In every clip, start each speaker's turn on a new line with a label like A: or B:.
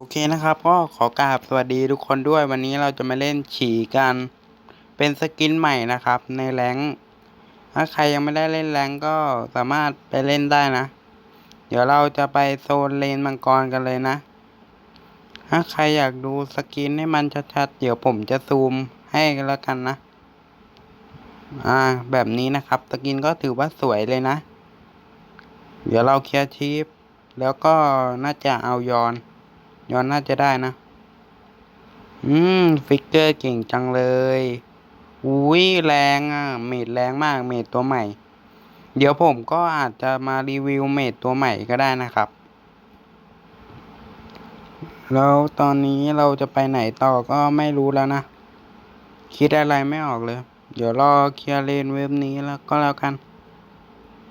A: โอเคนะครับ ก็ขอกราบสวัสดีทุกคนด้วยวันนี้เราจะมาเล่นฉี่กัน เป็นสกินใหม่นะครับ ในแรงถ้าใครยังไม่ได้เล่นแรงก็สามารถไปเล่นได้นะ เดี๋ยวเราจะไปโซนเลนมังกรกันเลยนะ ถ้าใครอยากดูสกินให้มันชัดๆ เดี๋ยวผมจะซูมให้กันแล้วกันนะ อ่า แบบนี้นะครับสกินก็ถือว่าสวยเลยนะ เดี๋ยวเราเคลียร์ชีพแล้วก็น่าจะเอายอน ย้อนน่าจะได้นะ อืม ฟิกเกอร์เก่งจังเลย อุ้ยแรงอะ เมดแรงมาก เมดตัวใหม่ เดี๋ยวผมก็อาจจะมารีวิวเมดตัวใหม่ก็ได้นะครับ แล้วตอนนี้เราจะไปไหนต่อก็ไม่รู้แล้วนะ คิดอะไรไม่ออกเลย เดี๋ยวรอเคลียร์เลนเว็บนี้แล้วก็แล้วกัน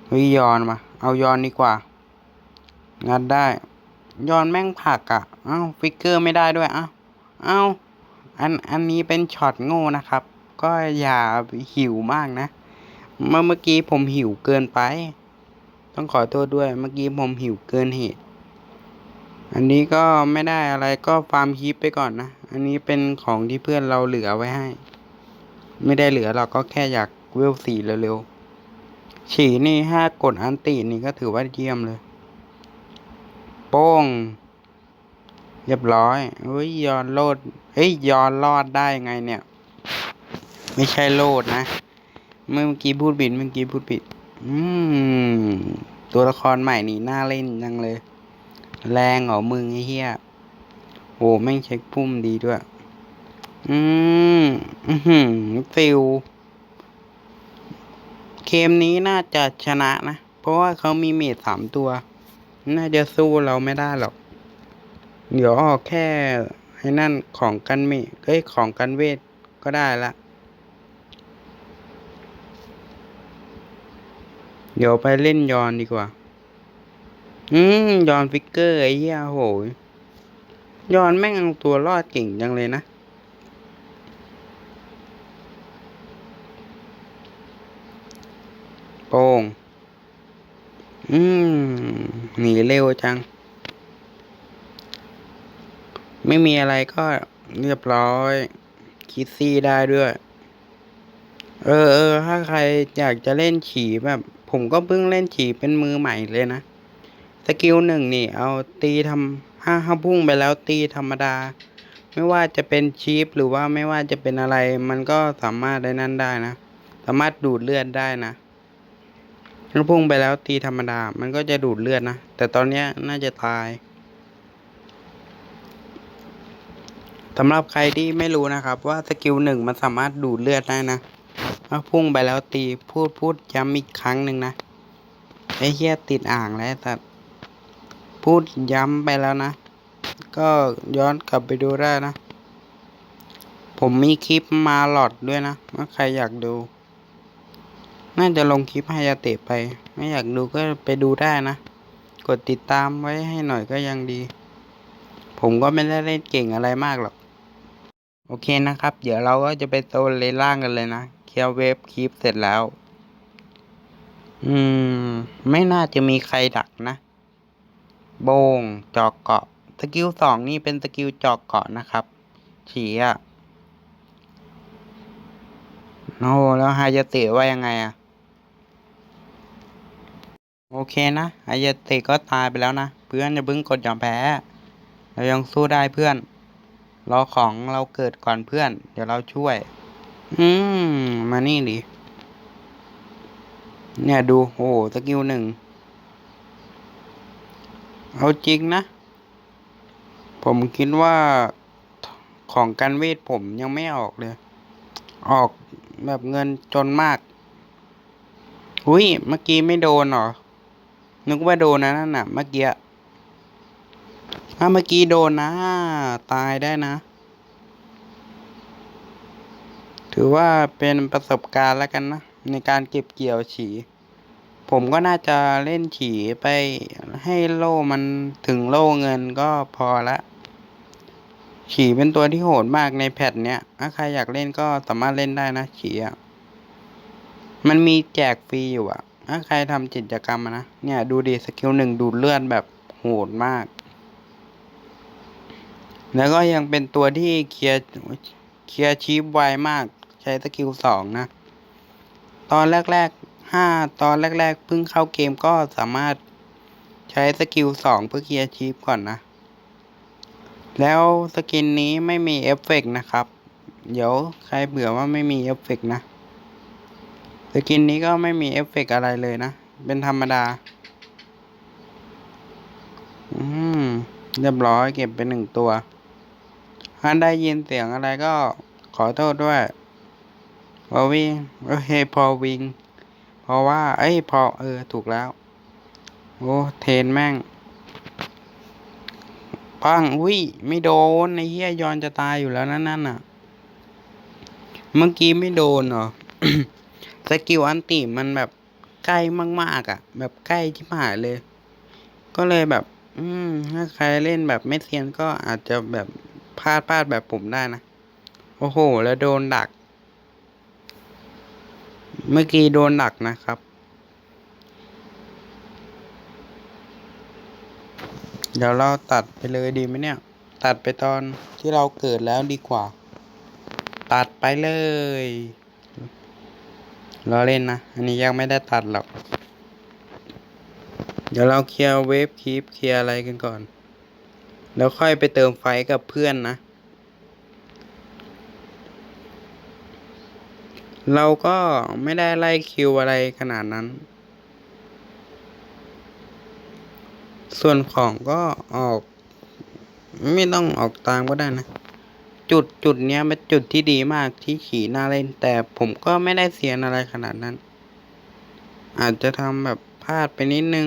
A: เฮ้ยยอนมา เอายอนดีกว่า งัดได้ ย้อนแม่งผักอะ่ะ เอ้าฟิกเกอร์ไม่ได้ด้วยอ้าเอ้าอันอันนี้เป็นช็อตโง่นะครับ ก็อย่าหิวมากนะ เมื่อเมื่อกี้ผมหิวเกินไป ต้องขอโทษด้วยเมื่อกี้ผมหิวเกินเหตุ อันนี้ก็ไม่ได้อะไรก็ฟาร์มคีปไปก่อนนะ อันนี้เป็นของที่เพื่อนเราเหลือไว้ให้ ไม่ได้เหลือเราก็แค่อยากเวลสีเร็วๆฉีนี่ห้ากดอันตินี่ก็ถือว่าเยี่ยมเลย โป้ง เรียบร้อยเฮ้ยยอนโลดเฮ้ยยอนรอดได้ไงเนี่ย ไม่ใช่โลดนะ เมื่อกี้พูดผิดเมื่อกี้พูดผิด อืม ตัวละครใหม่นี่น่าเล่นจังเลย แรงเหรอมึงไอ้เหี้ยโอ้แม่งเช็คพุ่มดีด้วย อืม อือหือฟิลเกมนี้น่าจะชนะนะ เพราะว่าเขามีเมจสามตัว น่าจะสู้เราไม่ได้หรอก เดี๋ยวออกแค่ให้นั่นของกันเมฆเอ้ยของกันเวทก็ได้ละ เดี๋ยวไปเล่นยอนดีกว่า อืมยอนฟิกเกอร์ไอ้เหี้ยโหยยอนแม่งเอาตัวรอดเก่งจังเลยนะโป้งอืม หนีเร็วจัง ไม่มีอะไรก็เรียบร้อย คิดซี่ได้ด้วย เออเออถ้าใครอยากจะเล่นฉีแบบ ผมก็เพิ่งเล่นฉีเป็นมือใหม่เลยนะ สกิลหนึ่งนี่ เอาตีทำห้าห้าพุ่งไปแล้วตีธรรมดา ไม่ว่าจะเป็นชีฟหรือว่าไม่ว่าจะเป็นอะไร มันก็สามารถได้นั่นได้นะ สามารถดูดเลือดได้นะ ถ้าพุ่งไปแล้วตีธรรมดา มันก็จะดูดเลือดนะ แต่ตอนนี้น่าจะตายสำหรับใครที่ไม่รู้นะครับว่าสกิลหนึ่งมันสามารถดูดเลือดได้นะถ้าพุ่งไปแล้วตีพูดพูดย้ำอีกครั้งหนึ่งนะไอ้เหี้ยติดอ่างแล้วแต่พูดย้ำไปแล้วนะ ก็ย้อนกลับไปดูได้นะ ผมมีคลิปมาหลอดด้วยนะ ถ้าใครอยากดู น่าจะลงคลิปให้ยาเตะไป ไม่อยากดูก็ไปดูได้นะ กดติดตามไว้ให้หน่อยก็ยังดี ผมก็ไม่ได้เล่นเก่งอะไรมากหรอก โอเคนะครับ เดี๋ยวเราก็จะไปโซนเลนล่างกันเลยนะ เคลียร์เวฟคลิปเสร็จแล้ว อืม ไม่น่าจะมีใครดักนะ โบง จอกเกาะ สกิลสองนี่เป็นสกิลจอกเกาะนะครับ ฉีอะโอ้แล้วฮายาเตะว่ายังไงอะ โอเคนะฮายเตก็ตายไปแล้วนะ เพื่อนอย่าเพิ่งกดยอมแพ้ เรายังสู้ได้เพื่อน รอของเราเกิดก่อนเพื่อน เดี๋ยวเราช่วย อืม มานี่ดิ เนี่ยดู โอ้สกิลหนึ่ง เอาจริงนะ ผมคิดว่าของการเวทผมยังไม่ออกเลย ออกแบบเงินจนมาก อุ้ย เมื่อกี้ไม่โดนหรอ นึกว่าโดนนะนั่นน่ะเมื่อกี้ถ้าเมื่อกี้โดนนะ ตายได้นะ ถือว่าเป็นประสบการณ์แล้วกันนะ ในการเก็บเกี่ยวฉีผมก็น่าจะเล่นฉีไปให้โล่มันถึงโล่เงินก็พอละ ฉีเป็นตัวที่โหดมากในแพทเนี้ย ถ้าใครอยากเล่นก็สามารถเล่นได้นะฉีอะ มันมีแจกฟรีอยู่อะ ถ้าใครทำกิจกรรมนะ เนี่ยดูดิสกิลหนึ่งดูดเลือดแบบโหดมาก แล้วก็ยังเป็นตัวที่เคลียร์เคลียร์ชีพไวมาก ใช้สกิลสองนะ ตอนแรกๆห้าตอนแรกๆเพิ่งเข้าเกมก็สามารถใช้สกิลสองเพื่อเคลียร์ชีพก่อนนะ แล้วสกินนี้ไม่มีเอฟเฟกต์นะครับ เดี๋ยวใครเบื่อว่าไม่มีเอฟเฟกต์นะ สกินนี้ก็ไม่มีเอฟเฟกต์อะไรเลยนะ เป็นธรรมดา อืม เรียบร้อยเก็บไปหนึ่งตัวถ้าได้ยินเสียงอะไรก็ขอโทษด้วยพอวิ่งโอเคพอวิ่งเพราะว่า เอ้ย พอเออ ถูกแล้ว โอ้เทนแม่ง ปัง อุ้ย ไม่โดนไอ้เหี้ยยอนจะตายอยู่แล้วนั่นน่ะ เมื่อกี้ไม่โดนเหรอ สกิลอันติมันแบบใกล้มากๆอะ แบบใกล้ที่หายเลย ก็เลยแบบ อืม ถ้าใครเล่นแบบไม่เซียนก็อาจจะแบบพลาดพลาดแบบผมได้นะ โอ้โห แล้วโดนดัก เมื่อกี้โดนดักนะครับ เดี๋ยวเราตัดไปเลยดีไหมเนี่ย ตัดไปตอนที่เราเกิดแล้วดีกว่า ตัดไปเลย เราเล่นนะ อันนี้ยังไม่ได้ตัดหรอก เดี๋ยวเราเคลียร์เวฟคลิปเคลียร์อะไรกันก่อน แล้วค่อยไปเติมไฟกับเพื่อนนะ เราก็ไม่ได้ไล่คิวอะไรขนาดนั้น ส่วนของก็ออก ไม่ต้องออกตามก็ได้นะ จุดจุดเนี้ยเป็นจุดที่ดีมากที่ขี่หน้าเล่น แต่ผมก็ไม่ได้เสียนอะไรขนาดนั้น อาจจะทำแบบพลาดไปนิดนึง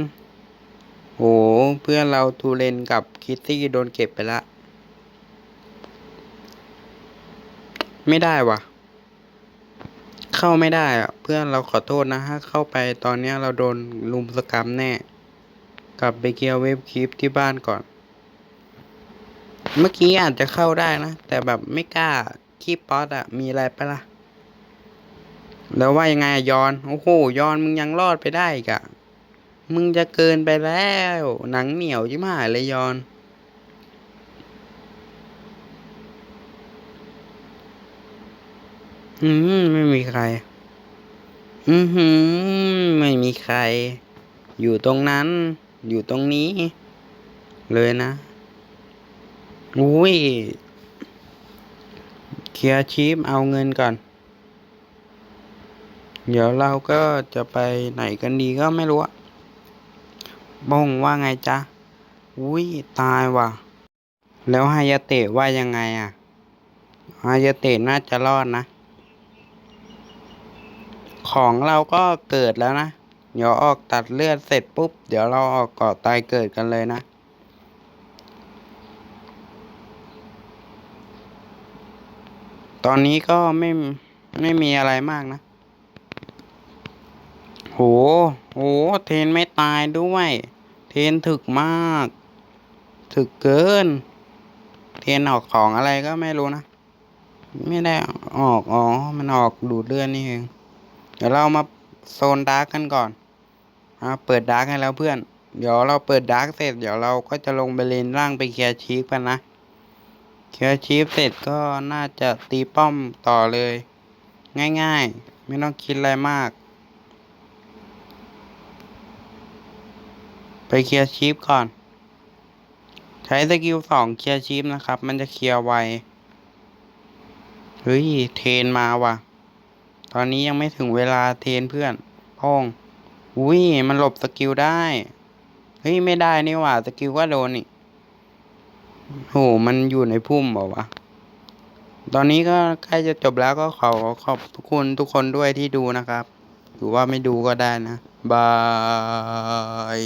A: โห เพื่อนเราทูเลนกับคิตตี้โดนเก็บไปละ ไม่ได้วะเข้าไม่ได้อะเพื่อนเราขอโทษนะถ้าเข้าไปตอนเนี้ยเราโดนลุมสกรรมแน่ กลับไปเกียร์เวฟคลิปที่บ้านก่อน เมื่อกี้อาจจะเข้าได้นะ แต่แบบไม่กล้าคีปป๊อตอะมีอะไรไปะล่ะแล้วว่ายังไงยอน โอ้โหยอนมึงยังรอดไปได้อีกอะมึงจะเกินไปแล้ว หนังเหนียวจิ๋มหายเลยยอน อืมไม่มีใคร อือหือไม่มีใคร อยู่ตรงนั้น อยู่ตรงนี้ เลยนะ อุ้ย เคลียร์ชีพเอาเงินก่อน เดี๋ยวเราก็จะไปไหนกันดีก็ไม่รู้อะบงว่าไงจ๊ะ อุ้ยตายว่ะ แล้วฮายาเตะว่ายังไงอะฮายาเตะน่าจะรอดนะ ของเราก็เกิดแล้วนะ เดี๋ยวออกตัดเลือดเสร็จปุ๊บ เดี๋ยวเราออกเกาะตายเกิดกันเลยนะ ตอนนี้ก็ไม่ไม่มีอะไรมากนะ โห โห เทนไม่ตายด้วย เทนถึกมาก ถึกเกิน เทนออกของอะไรก็ไม่รู้นะ ไม่ได้ออก อ๋อ มันออกดูดเลือดนี่เอง เดี๋ยวเรามาโซนดาร์กกันก่อน อ่า เปิดดาร์กให้แล้วเพื่อน เดี๋ยวเราเปิดดาร์กเสร็จ เดี๋ยวเราก็จะลงไปเลนล่างไปเคลียร์ชีฟกันนะ เคลียร์ชีฟเสร็จก็น่าจะตีป้อมต่อเลย ง่ายๆ ไม่ต้องคิดอะไรมาก ไปเคลียร์ชีฟก่อน ใช้สกิลสองเคลียร์ชีฟนะครับ มันจะเคลียร์ไวเฮ้ย เทนมาว่ะ ตอนนี้ยังไม่ถึงเวลาเทนเพื่อนพ้องอุ้ย มันหลบสกิลได้ เฮ้ย ไม่ได้นี่หว่า สกิลก็โดนนี่ โห มันอยู่ในพุ่มบอกวะ ตอนนี้ก็ใกล้จะจบแล้วก็ขอขอบคุณทุกคนด้วยที่ดูนะครับ หรือว่าไม่ดูก็ได้นะ บาย